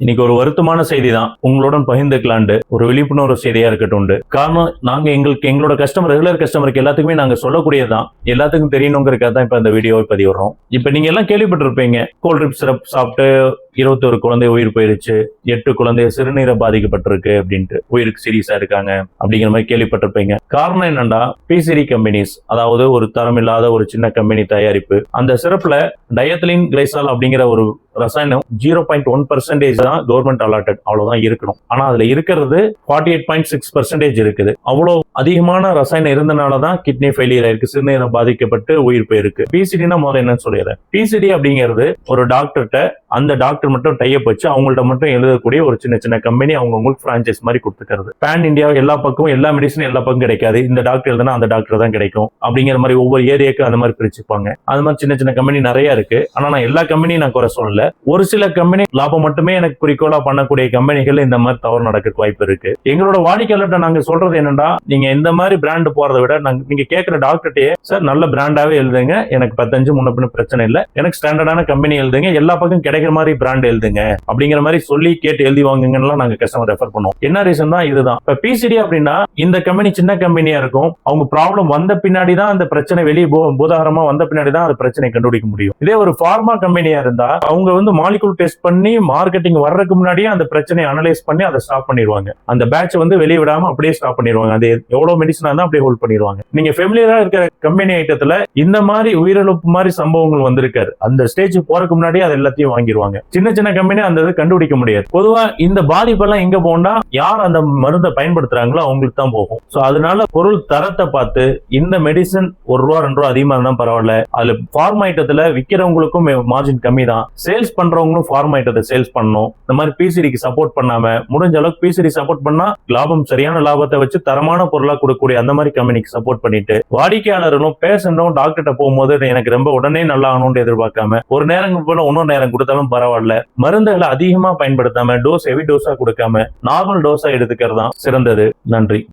இன்னைக்கு ஒரு வருத்தமான செய்தி தான் உங்களுடன் பகிர்ந்துக்கலாண்டு. ஒரு விழிப்புணர்வு செய்தியா இருக்கட்டும் காரணம் நாங்க எங்களுக்கு எங்களோட கஸ்டமர் ரெகுலர் கஸ்டமருக்கு எல்லாத்துக்குமே நாங்க சொல்லக்கூடியதான் எல்லாத்துக்கும் தெரியணுங்கிறதுக்காக தான் இப்ப இந்த வீடியோவை பதிவிடுறோம். இப்ப நீங்க எல்லாம் கேள்விப்பட்டிருப்பீங்க. கோல்ட் ட்ரிப் சிரப் சாப்பிட்டு இருபத்தொரு குழந்தை உயிர் போயிருச்சு. எட்டு குழந்தை சிறுநீரை பாதிக்கப்பட்டிருக்கு அப்படின்ட்டு. உயிருக்கு சீரியஸா இருக்காங்க அப்படிங்கிற மாதிரி கேள்விப்பட்டிருப்பீங்க. காரணம் என்னன்னா பிசிடி கம்பெனிஸ் அதாவது ஒரு தரம் இல்லாத ஒரு சின்ன கம்பெனி தயாரிப்பு. அந்த சிறப்புல டயத்திலின் கிளைசால் அப்படிங்கிற ஒரு ரசாயனம் ஜீரோ பாயிண்ட் ஒன் பர்சன்டேஜ் தான் கவர்மெண்ட் அலாட்டட் அவ்வளவுதான் இருக்கணும். ஆனா அதுல இருக்கிறது forty eight point six percentage இருக்குது. அவ்வளவு அதிகமான ரசாயனம் இருந்தனால தான் கிட்னி ஃபெயிலியர் ஆயிருக்கு. சிறுநீரம் பாதிக்கப்பட்டு உயிர் போயிருக்கு. பிசிடினா முதல்ல என்னன்னு சொல்லிடுறேன். பிசிடி அப்படிங்கிறது ஒரு டாக்டர்கிட்ட அந்த டாக்டர் மட்டும் டைப் வச்சு அவங்கள்ட்ட மட்டும் எழுதக்கூடிய ஒரு சின்ன சின்ன கம்பெனி அவங்க உங்களுக்கு பிரான்ச்சைஸ் மாதிரி கொடுத்துக்கிறது. பேன் இந்தியா எல்லா பக்கமும் எல்லா மெடிசனும் எல்லா பக்கம் கிடைக்காது. இந்த டாக்டர் எழுதுனா அந்த டாக்டர் தான் கிடைக்கும். அப்படிங்கிற மாதிரி ஒவ்வொரு ஏரியாவுக்கு அந்த மாதிரி பிரிச்சுப்பாங்க. அது மாதிரி சின்ன சின்ன கம்பெனி நிறைய இருக்கு. ஆனா நான் எல்லா கம்பெனியும் நான் குறை சொல்லல. ஒரு சில கம்பெனி லாபம் மட்டுமே எனக்கு குறிக்கோளா பண்ணக்கூடிய கம்பெனிகள் இந்த மாதிரி தவறு நடக்க வாய்ப்பு இருக்கு. எங்களோட வாடிக்கையாளர்கிட்ட நாங்க சொல்றது என்னன்னா நீங்க இந்த மாதிரி பிராண்ட் போறதை விட நீங்க கேட்கிற டாக்டர்கிட்டயே சார் நல்ல பிராண்டாவே எழுதுங்க. எனக்கு பத்தஞ்சு முன்ன பிரச்சனை இல்லை. எனக்கு ஸ்டாண்டர்டான கம்பெனி எழுதுங்க. எல்லா பக்கம் கிடைக்கிற மாதிரி பிராண்ட் எழுதுங்க. அப்படிங்கிற மாதிரி சொல்லி கேட்டு எழுதி வாங்குங்கலாம் நாங்க கஸ்டமர் ரெஃபர் பண்ணுவோம். என்ன ரீசன் தான்? இதுதான். இப்ப பிசிடி அப்படின்னா இந்த கம்பெனி சின்ன கம்பெனியா இருக்கும். அவங்க ப்ராப்ளம் வந்த பின்னாடி தான் அந்த பிரச்சனை வெளியே போ- பூதாகரமா வந்த பின்னாடி தான் அந்த பிரச்சனை கண்டுபிடிக்க முடியும். இதே ஒரு ஃபார்மா கம்பெனியா இருந்தா அவங்க வந்து மாலிகுல் டெஸ்ட் பண்ணி மார்க்கெட்டிங் வர்றதுக்கு முன்னாடியே அந்த பிரச்சனையை அனலைஸ் பண்ணி அதை ஸ்டாப் பண்ணிடுவாங்க. அந்த பேட்ச் வந்து வெளியே விடாம அப்படியே ஸ்டாப் பண்ணிடுவாங்க. அது எவ்வளவு மெடிசனா இருந்தா அப்படியே ஹோல்ட் பண்ணிடுவாங்க. நீங்க ஃபெமிலியரா இருக்கிற கம்பெனி ஐட்டத்துல இந்த மாதிரி உயிரிழப்பு மாதிரி சம்பவங்கள் வந்திருக்காரு. அந்த ஸ்டேஜ் போறதுக்கு முன்னாடியே அது எல்லாத்தையும் வாங்கிடுவாங்க. சின்ன சின்ன கம்பெனி அந்த இதை கண்டுபிடிக்க முடியாது. பொதுவா இந்த பாதிப்பெல்லாம் எங்க போனா யார் அந்த மருந்தை பயன்படுத்துறாங்களோ அவங்களுக்கு தான் போகும். சோ அதனால பொருள் தரத்தை பார்த்து இந்த மெடிசன் ஒரு ரூபா ரெண்டு ரூபா அதிகமா இருந்தா பரவாயில்ல. அதுல ஃபார்ம் ஐட்டத்துல விக்கிறவங்களுக்கும் மார்ஜின் கம்மி தான் சேல்ஸ் பண்றவங்களும் ஃபார்ம் சேல்ஸ் பண்ணணும். இந்த மாதிரி பிசிடிக்கு சப்போர்ட் பண்ணாம முடிஞ்ச அளவுக்கு பிசிடி சப்போர்ட் பண்ணா லாபம் சரியான லாபத்தை வச்சு தரமான பொருளா கொடுக்கக்கூடிய அந்த மாதிரி கம்பெனிக்கு சப்போர்ட் பண்ணிட்டு வாடிக்கையாளர்களும் பேஷண்டும் டாக்டர்கிட்ட போகும்போது எனக்கு ரொம்ப உடனே நல்லா ஆகணும்னு எதிர்பார்க்காம ஒரு நேரம் போல இன்னொரு நேரம் கொடுத்தாலும் பரவாயில்ல. மருந்துகளை அதிகமா பயன்படுத்தாம டோஸ் ஹெவி டோஸா கொடுக்காம நார்மல் டோஸா எடுத்துக்கிறது தான் சிறந்தது. நன்றி.